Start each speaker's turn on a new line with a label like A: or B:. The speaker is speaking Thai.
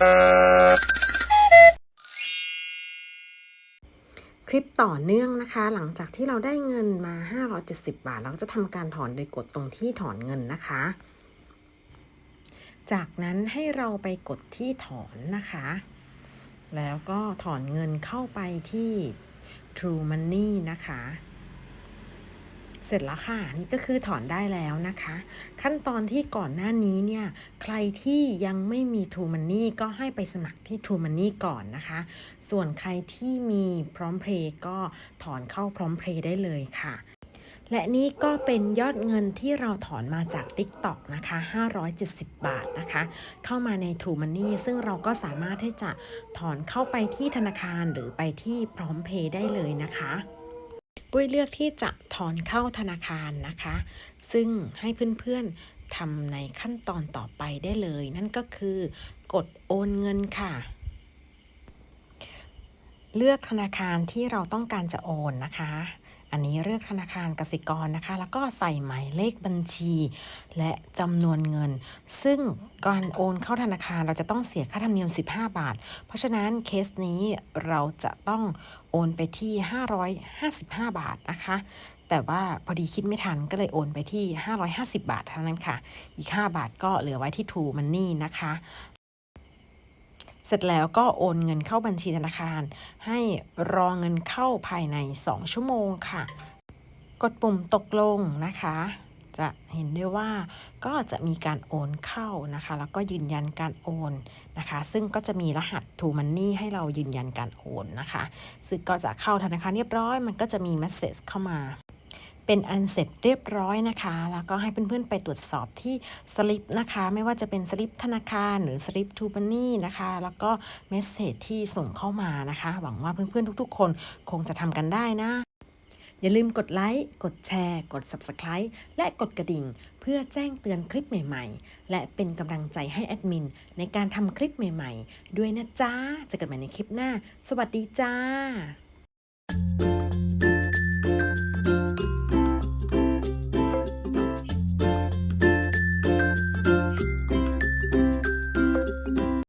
A: คลิปต่อเนื่องนะคะ หลังจากที่เราได้เงินมา 570 บาท เราจะทำการถอนโดยกดตรงที่ถอนเงินนะคะ จากนั้นให้เราไปกดที่ถอนนะคะ แล้วก็ถอนเงินเข้าไปที่ True Money นะคะ เสร็จแล้วค่ะนี่ก็คือถอนได้แล้วนะคะ ขั้นตอนที่ก่อนหน้านี้เนี่ยใครที่ยังไม่มี True Money ก็ให้ไปสมัครที่ True Money ก่อนนะคะ ส่วนใครที่มีพร้อมเพย์ก็ถอนเข้าพร้อมเพย์ได้เลยค่ะและนี่ก็เป็นยอดเงินที่เราถอนมาจาก TikTok นะคะ 570 บาทนะคะ เข้ามาใน True Money ซึ่งเราก็สามารถที่จะถอนเข้าไปที่ธนาคารหรือไปที่พร้อมเพย์ได้เลยนะคะ ปุ้ยเลือกที่จะถอนเข้าธนาคารนะคะ ซึ่งให้เพื่อนๆทำในขั้นตอนต่อไปได้เลย นั่นก็คือกดโอนเงินค่ะ เลือกธนาคารที่เราต้องการจะโอนนะคะ อันนี้เลือกธนาคารกสิกรนะคะ แล้วก็ใส่หมายเลขบัญชี และจำนวนเงิน ซึ่งการโอนเข้าธนาคารเราจะต้องเสียค่าธรรมเนียม 15 บาท เพราะฉะนั้นเคสนี้เราจะต้องโอนไปที่ 555 บาทนะคะ แต่ว่าพอดีคิดไม่ทันก็เลยโอนไปที่ 550 บาทเท่านั้นค่ะ อีก 5 บาทก็เหลือไว้ที่ True Money นะคะ เสร็จแล้วก็โอนเงินเข้าบัญชีธนาคาร ให้รอเงินเข้าภายใน 2 ชั่วโมงค่ะ กดปุ่มตกลงนะคะ จะเห็นได้ว่าก็จะมีการโอนเข้านะคะ แล้วก็ยืนยันการโอนนะคะ ซึ่งก็จะมีรหัส True Money ให้เรายืนยันการโอนนะคะ ซึ่งก็จะเข้าธนาคารเรียบร้อย มันก็จะมี Message เข้ามา เป็นอันเสร็จเรียบร้อยนะคะ แล้วก็ให้เพื่อนๆไปตรวจสอบที่สลิปนะคะ ไม่ว่าจะเป็นสลิปธนาคารหรือสลิปทูบันนี่นะคะ แล้วก็เมสเซจที่ส่งเข้ามานะคะ หวังว่าเพื่อนๆทุกๆ คนคงจะทำกันได้นะ อย่าลืมกดไลค์ กดแชร์ กด Subscribe และกดกระดิ่ง เพื่อแจ้งเตือนคลิปใหม่ๆ และเป็นกำลังใจให้แอดมินในการทำคลิปใหม่ๆ ด้วยนะจ๊ะเจอกันใหม่ในคลิปหน้า สวัสดีจ้า